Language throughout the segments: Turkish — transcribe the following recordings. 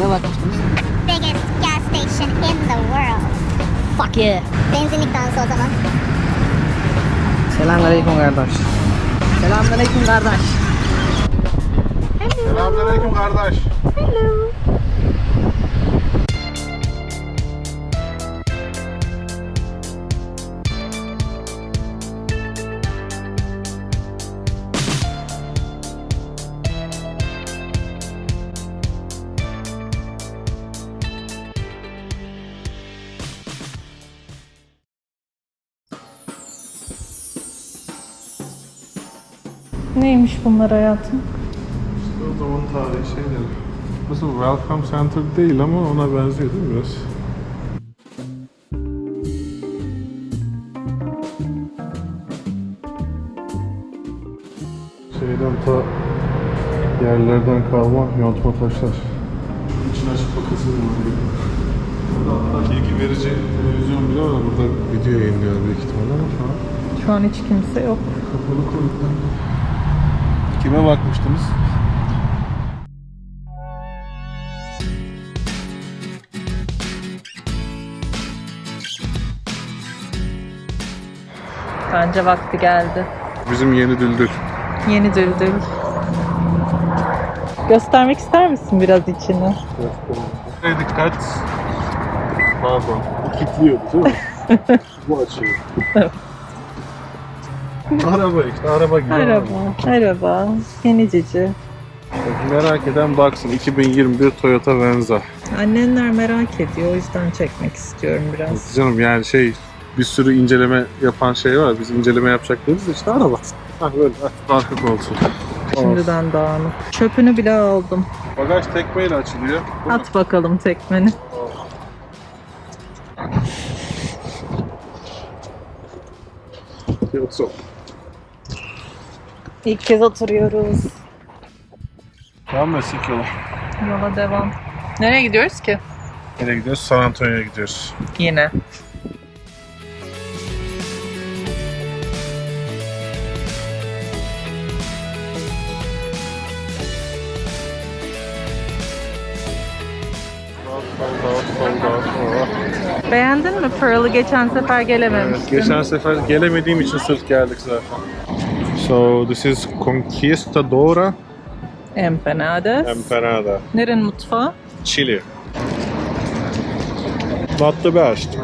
Kime bakmıştınız? Biggest gas station in the world. Fuck yeah. Benzinlik dansı o zaman. Selamünaleyküm kardeş. Selamünaleyküm kardeş. Selamünaleyküm kardeş. Neymiş bunlar hayatım? O zaman tarihi şeyler. Nasıl Welcome Center değil ama ona benziyor değil mi biraz? Şeyden ta yerlerden kalma yontma taşlar. İçini açıp bakasın hatta bilgi verici televizyon bile var. Burada video yayınlıyor büyük ihtimalle ama şu an Şu an hiç kimse yok. kapalı koyduklar. Kime bakmıştınız? Bence vakti geldi. Bizim yeni düldül. Yeni düldül. Göstermek ister misin biraz içini? Hey dikkat. Pardon. Bu kilitliyordu değil mi? Bu açıyor. araba işte araba gibi. Araba, araba. Yeniceci. Merak eden baksın 2021 Toyota Venza. Annenler merak ediyor o yüzden çekmek istiyorum biraz. Canım yani şey bir sürü inceleme yapan şey var. Biz inceleme yapacak değiliz de işte araba. Hah böyle hah, arka koltuğu. Şimdiden dağınık. Çöpünü bile aldım. Bagaj tekmeyle açılıyor. Bu? At bakalım tekmeni. Yoksa İlk kez oturuyoruz. Tamam mı sik yola. Yola devam. Nereye gidiyoruz ki? Nereye gidiyoruz? San Antonio'ya gidiyoruz. Yine. Beğendin mi Pearl'ı? Geçen sefer gelememiştin. Evet, geçen sefer gelemediğim için sırf geldik zaten. So this is Conquistadora Empanadas. Empanada, Nerenin mutfağı? Chile. Not the best.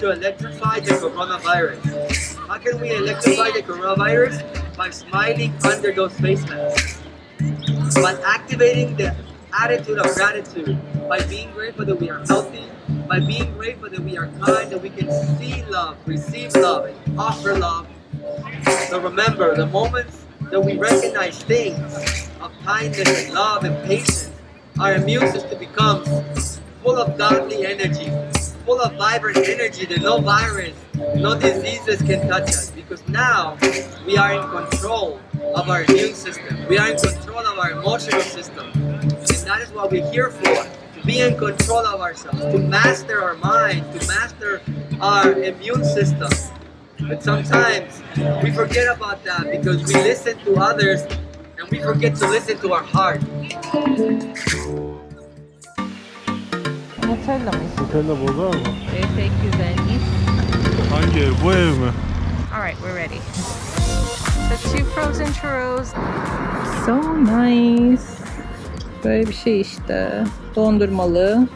To electrify the coronavirus. How can we electrify the coronavirus? By smiling under those face masks. By activating the attitude of gratitude. By being grateful that we are healthy. By being grateful that we are kind, that we can see love, receive love, and offer love. So remember, the moments that we recognize things of kindness and love and patience, our immune system becomes full of godly energy, full of vibrant energy that no virus, no diseases can touch us. Because now we are in control of our immune system. We are in control of our emotional system. And that is what we're here for. To be in control of ourselves, to master our mind, to master our immune system. But sometimes we forget about that because we listen to others and we forget to listen to our heart. Nutella mı? Nutella bozar mı? Pek güzelmiş. Hangi ev? Bu ev mi? Alright, we're ready. The two frozen churros. So nice. Böyle bir şey işte. Dondurmalı.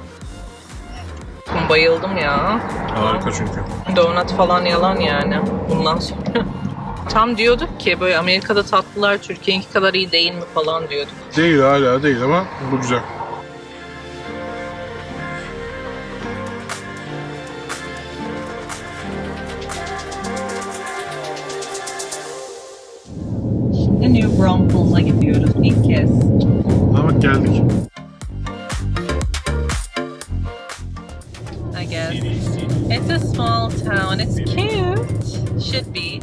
Bayıldım ya. Harika çünkü. Donut falan yalan yani. Bundan sonra. Tam diyorduk ki böyle Amerika'da tatlılar Türkiye'ninki kadar iyi değil mi falan diyorduk. Değil hala değil ama bu güzel. Guess. It's a small town. It's cute. Should be.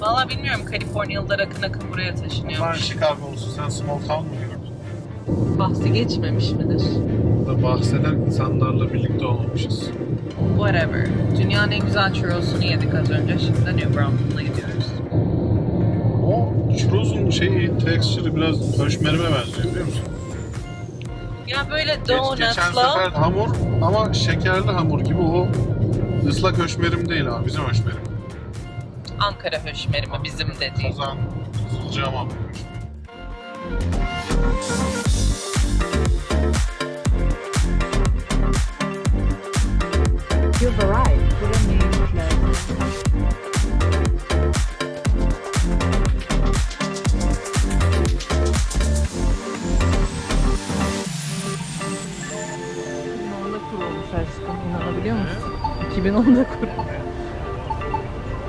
Valla bilmiyorum Kaliforniyalılar akın akın buraya Lan taşınıyormuş. Chicago'lusun sen small town mı gördün? Bahsi geçmemiş midir? Burada bahseden insanlarla birlikte olmamışız. Whatever. Dünyanın en güzel churros'unu yedik az önce. Şimdi de New Braunfels'a gidiyoruz. O churros'un şeyi, texture'ı biraz höşmerime benziyor biliyor musun? Böyle Geç- geçen donutla sefer hamur ama şekerli hamur gibi o ıslak höşmerim değil abi bizim höşmerim. Ankara höşmeri mi bizim dediğim. Kazan kızılcağım abi. İnanabiliyor musun? 2010'da kurulmuş.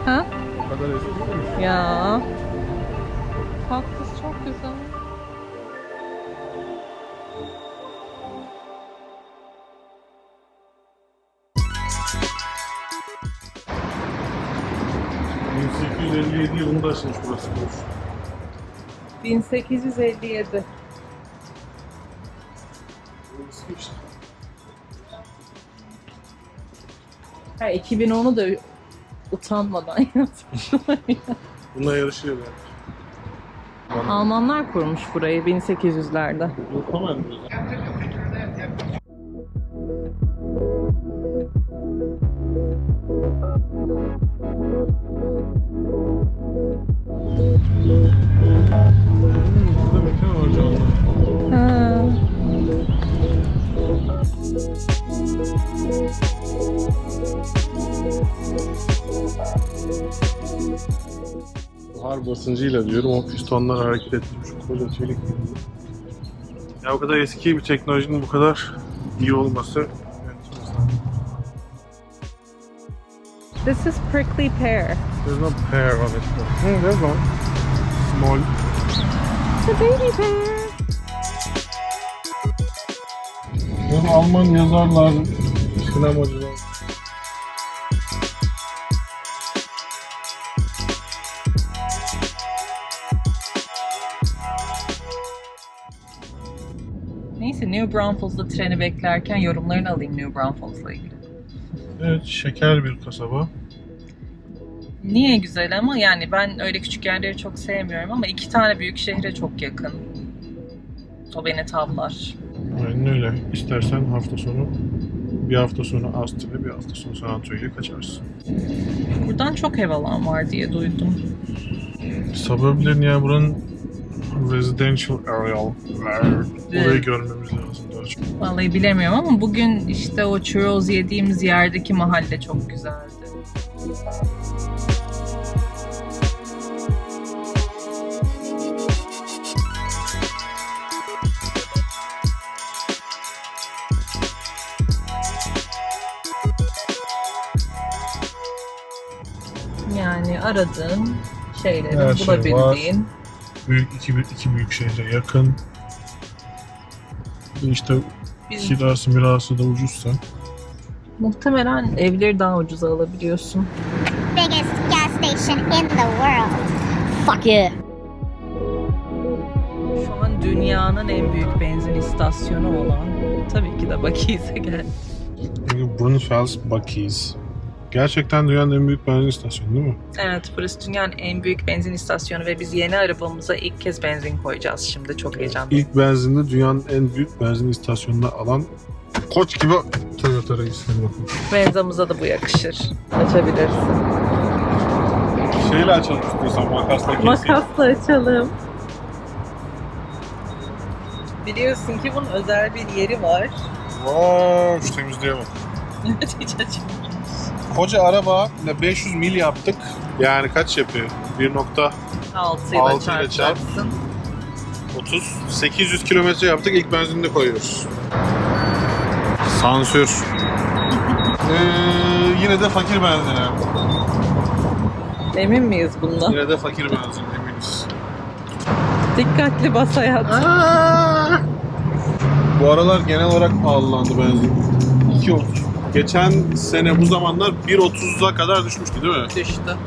Ha? O kadar eski değil mi? Ya. Kaktüs çok güzel. ...1857 yılında açılmış burası. 1857. Ha 2010'u da utanmadan yazmış. Bununla yarışıyor yani. Almanlar kurmuş burayı 1800'lerde. Yapamadım. Burada basıncıyla diyorum o pistonlar hareket etmiş koca çelik gibi. Ya o kadar eski bir teknolojinin bu kadar iyi olması. This is prickly pear. There's no pear on it. Hmm, there's one. Small. It's a baby pear. Böyle Alman yazarlar, sinemacılar. New Braunfels'da treni beklerken yorumlarını alayım New Braunfels'la ilgili. Evet, şeker bir kasaba. Niye güzel ama yani ben öyle küçük yerleri çok sevmiyorum ama iki tane büyük şehre çok yakın. O beni tavlar. Aynen öyle. İstersen hafta sonu bir hafta sonu Astin'e, bir hafta sonu San Antonio'ya kaçarsın. Buradan çok ev alan var diye duydum. Suburb'lerin yani buranın residential Orayı görmemiz lazım daha çok. Vallahi bilemiyorum ama bugün işte o churros yediğimiz yerdeki mahalle çok güzeldi. Yani aradığın şeyleri Her şey var. bulabildiğin. Büyük iki, iki büyük şehre yakın. İşte Biz kirası mirası da ucuzsa. muhtemelen evleri daha ucuza alabiliyorsun. Biggest gas station in the world. Fuck yeah. Şu an dünyanın en büyük benzin istasyonu olan tabii ki de Bakiyse geldi. Brunfels Buc-ee's. Gerçekten dünyanın en büyük benzin istasyonu değil mi? Evet burası dünyanın en büyük benzin istasyonu ve biz yeni arabamıza ilk kez benzin koyacağız şimdi çok heyecanlıyım. İlk benzinde dünyanın en büyük benzin istasyonuna alan koç gibi Toyota Reis. Hadi bakalım. Benzamıza da bu yakışır. Açabilirsin. Şeyle açalım istiyorsan makasla keseyim. Makasla açalım. Biliyorsun ki bunun özel bir yeri var. Vay şu temizliğe bak. Hiç açılmamış. Koca araba ile 500 mil yaptık. Yani kaç yapıyor? 1.30 Altı ile Altı ile çarp. çarpacaksın. 800 kilometre yaptık ilk benzinini koyuyoruz. Sansür. Ee, yine de fakir benzini. Emin miyiz bundan? Yine de fakir benzin eminiz. Dikkatli bas hayat. Bu aralar genel olarak pahalandı benzin. 2.30. Geçen sene bu zamanlar 1.30'a kadar düşmüştü değil mi? Düştü.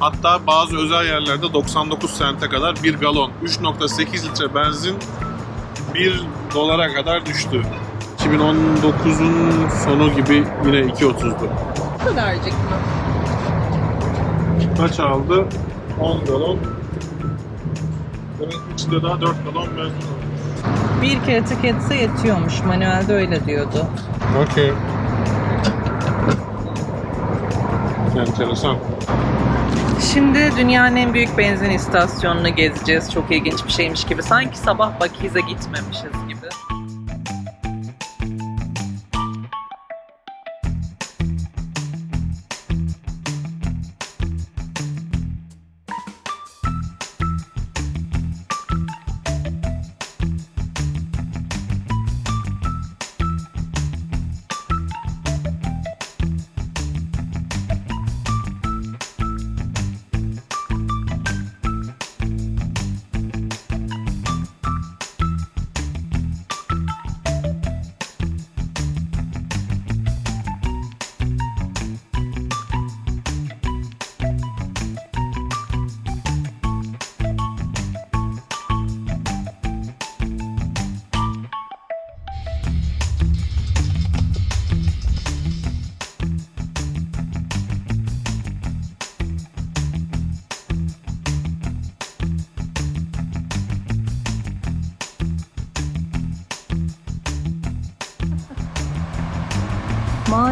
Hatta bazı özel yerlerde 99 sente kadar bir galon 3.8 litre benzin 1 dolara kadar düştü. 2019'un sonu gibi yine 2.30'du. Bu kadarcık mı? Kaç aldı? 10 galon. Demek ki içinde daha 4 galon benzin var. Bir kere tüketse yetiyormuş. Manuelde öyle diyordu. Okey. Enteresan. Şimdi dünyanın en büyük benzin istasyonunu gezeceğiz. Çok ilginç bir şeymiş gibi. Sanki sabah Bakiz'e gitmemişiz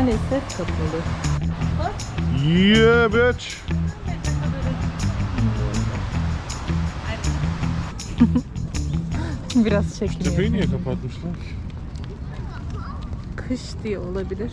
Maalesef kapalı. Yeah bitch. Biraz çekiniyor. Tepeyi niye kapatmışlar? Kış diye olabilir.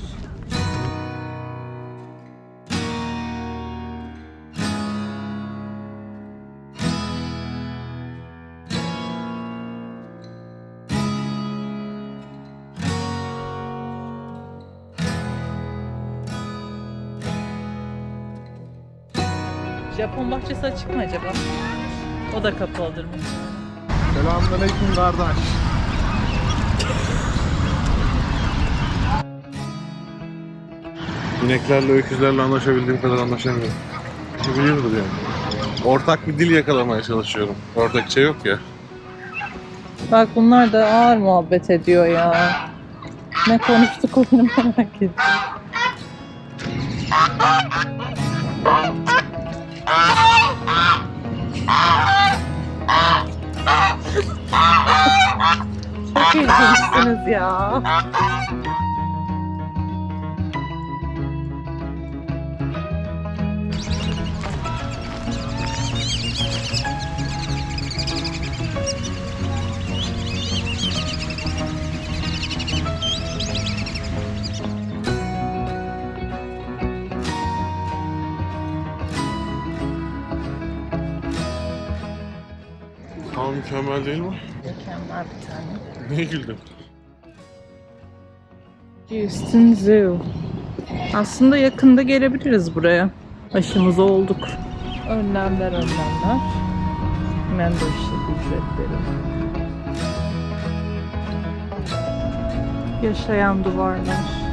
Japon bahçesi açık mı acaba? O da kapalıdır mı? Selamünaleyküm kardeş. İneklerle, öküzlerle anlaşabildiğim kadar anlaşamıyorum. Biliyordur yani. Ortak bir dil yakalamaya çalışıyorum. Ortakça yok ya. Bak bunlar da ağır muhabbet ediyor ya. Ne konuştuk onu merak ettim. İlginçsiniz ya. Ama mükemmel değil mi? Mükemmel bir tane. Niye güldün? Houston Zoo. Aslında yakında gelebiliriz buraya. Aşımız olduk. Önlemler önlemler. Membership ücretleri. Yaşayan duvarlar.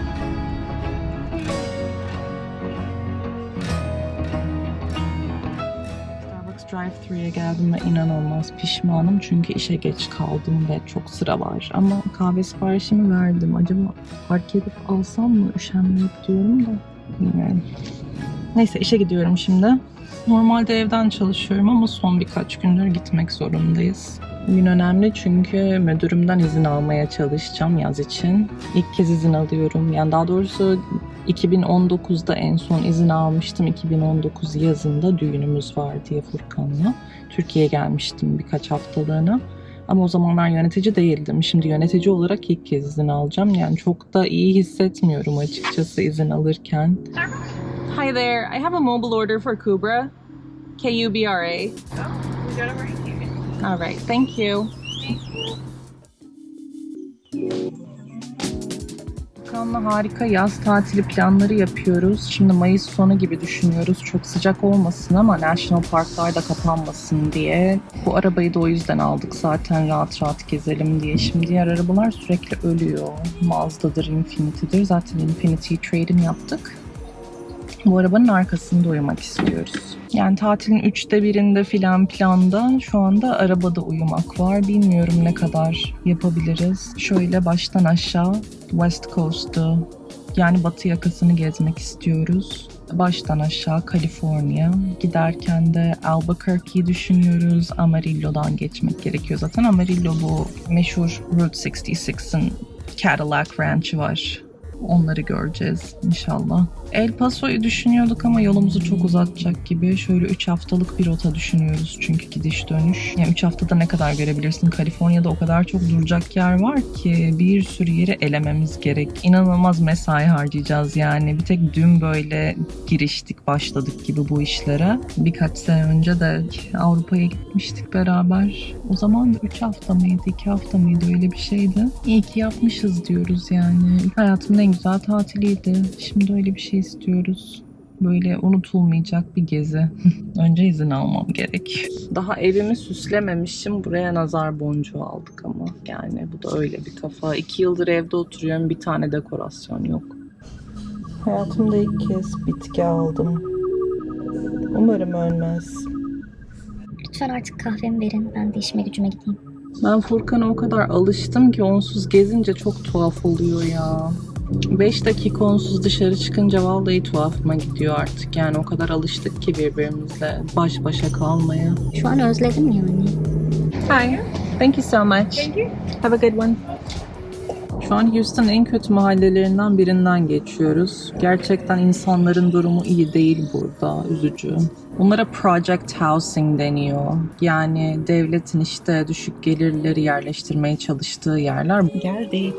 Starbucks drive-thru'ya geldim ve inanılmaz pişmanım çünkü işe geç kaldım ve çok sıra var. Ama kahve siparişimi verdim. Acaba fark edip alsam mı? Üşenmeyip diyorum da bilmiyorum. Neyse işe gidiyorum şimdi. Normalde evden çalışıyorum ama son birkaç gündür gitmek zorundayız. Bugün önemli çünkü müdürümden izin almaya çalışacağım yaz için. İlk kez izin alıyorum. Yani daha doğrusu 2019'da en son izin almıştım. 2019 yazında düğünümüz var diye Furkan'la. Türkiye'ye gelmiştim birkaç haftalığına. Ama o zamanlar yönetici değildim. Şimdi yönetici olarak ilk kez izin alacağım. Yani çok da iyi hissetmiyorum açıkçası izin alırken. Hi there. I have a mobile order for Kubra. K-U-B-R-A. All right. Thank you. Cihan'la harika yaz tatili planları yapıyoruz. Şimdi Mayıs sonu gibi düşünüyoruz. Çok sıcak olmasın ama National Parklar da kapanmasın diye. Bu arabayı da o yüzden aldık zaten rahat rahat gezelim diye. Şimdi diğer arabalar sürekli ölüyor. Mazda'dır, Infinity'dir. Zaten Infinity trade'ini yaptık. Bu arabanın arkasında uyumak istiyoruz. Yani tatilin üçte birinde filan planda şu anda arabada uyumak var. Bilmiyorum ne kadar yapabiliriz. Şöyle baştan aşağı West Coast'u yani batı yakasını gezmek istiyoruz. Baştan aşağı Kaliforniya. Giderken de Albuquerque'yi düşünüyoruz. Amarillo'dan geçmek gerekiyor zaten. Amarillo bu meşhur Route 66'ın Cadillac Ranch'ı var. Onları göreceğiz inşallah. El Paso'yu düşünüyorduk ama yolumuzu çok uzatacak gibi. Şöyle 3 haftalık bir rota düşünüyoruz çünkü gidiş dönüş. Yani 3 haftada ne kadar görebilirsin? Kaliforniya'da o kadar çok duracak yer var ki bir sürü yeri elememiz gerek. İnanılmaz mesai harcayacağız yani. Bir tek dün böyle giriştik, başladık gibi bu işlere. Birkaç sene önce de Avrupa'ya gitmiştik beraber. O zaman da 3 hafta mıydı, 2 hafta mıydı öyle bir şeydi. İyi ki yapmışız diyoruz yani. Hayatımın en güzel tatiliydi. Şimdi öyle bir şey istiyoruz. Böyle unutulmayacak bir gezi. Önce izin almam gerek. Daha evimi süslememişim. Buraya nazar boncuğu aldık ama. Yani bu da öyle bir kafa. İki yıldır evde oturuyorum. Bir tane dekorasyon yok. Hayatımda ilk kez bitki aldım. Umarım ölmez. Lütfen artık kahvemi verin. Ben de işime gücüme gideyim. Ben Furkan'a o kadar alıştım ki onsuz gezince çok tuhaf oluyor ya. 5 dakika onsuz dışarı çıkınca vallahi tuhafıma gidiyor artık. Yani o kadar alıştık ki birbirimize baş başa kalmaya. Şu an özledim yani. Hi. Thank you so much. Thank you. Have a good one. Şu an Houston'ın en kötü mahallelerinden birinden geçiyoruz. Gerçekten insanların durumu iyi değil burada. Üzücü. Bunlara project housing deniyor. Yani devletin işte düşük gelirleri yerleştirmeye çalıştığı yerler. Geldik.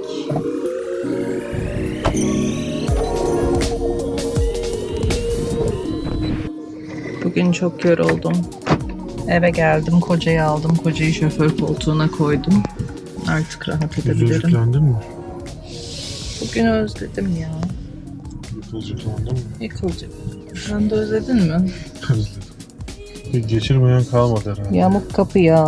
Bugün çok yoruldum. Eve geldim, kocayı aldım. Kocayı şoför koltuğuna koydum. Artık rahat edebilirim. Yüzücüklendin mi? Bugün özledim ya. Yıkılcıklandın mı? Yıkılacak. Sen de özledin mi? Özledim. Bir geçirmeyen kalmadı herhalde. Yamuk kapı ya.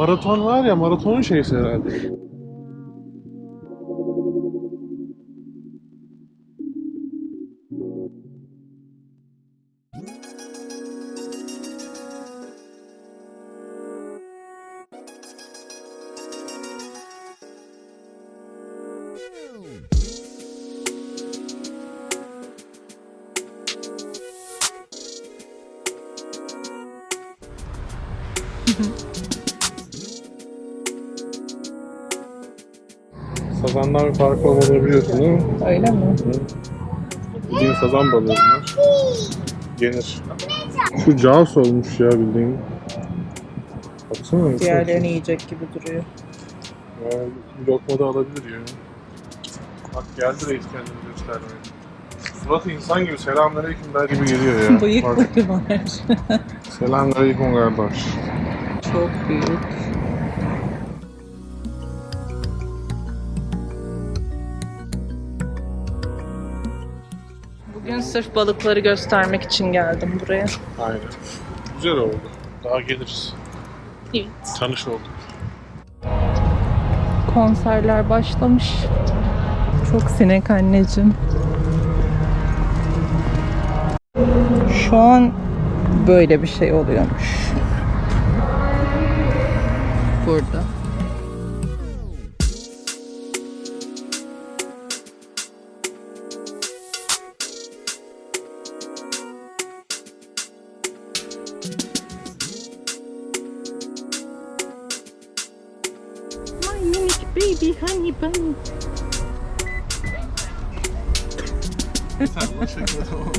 Maraton var ya maratonun şeysi herhalde. Sazandan bir farklı olmadığını biliyorsun değil mi? Öyle mi? Bildiğin sazan balığı bunlar. Yenir. Şu caus olmuş ya bildiğin. Baksana. Diğerlerini yiyecek gibi duruyor. Ya, bir lokma da alabilir ya. Bak geldi reis kendini göstermeye. Suratı insan gibi selamünaleyküm der gibi geliyor ya. Bak, Bıyıkları var. selamünaleyküm kardeş. Çok büyük. Sırf balıkları göstermek için geldim buraya. Aynen. Güzel oldu. Daha geliriz. Evet. Tanış olduk. Konserler başlamış. Çok sinek anneciğim. Şu an böyle bir şey oluyormuş. Burada. baby honey bunny. Tak, dlaczego to?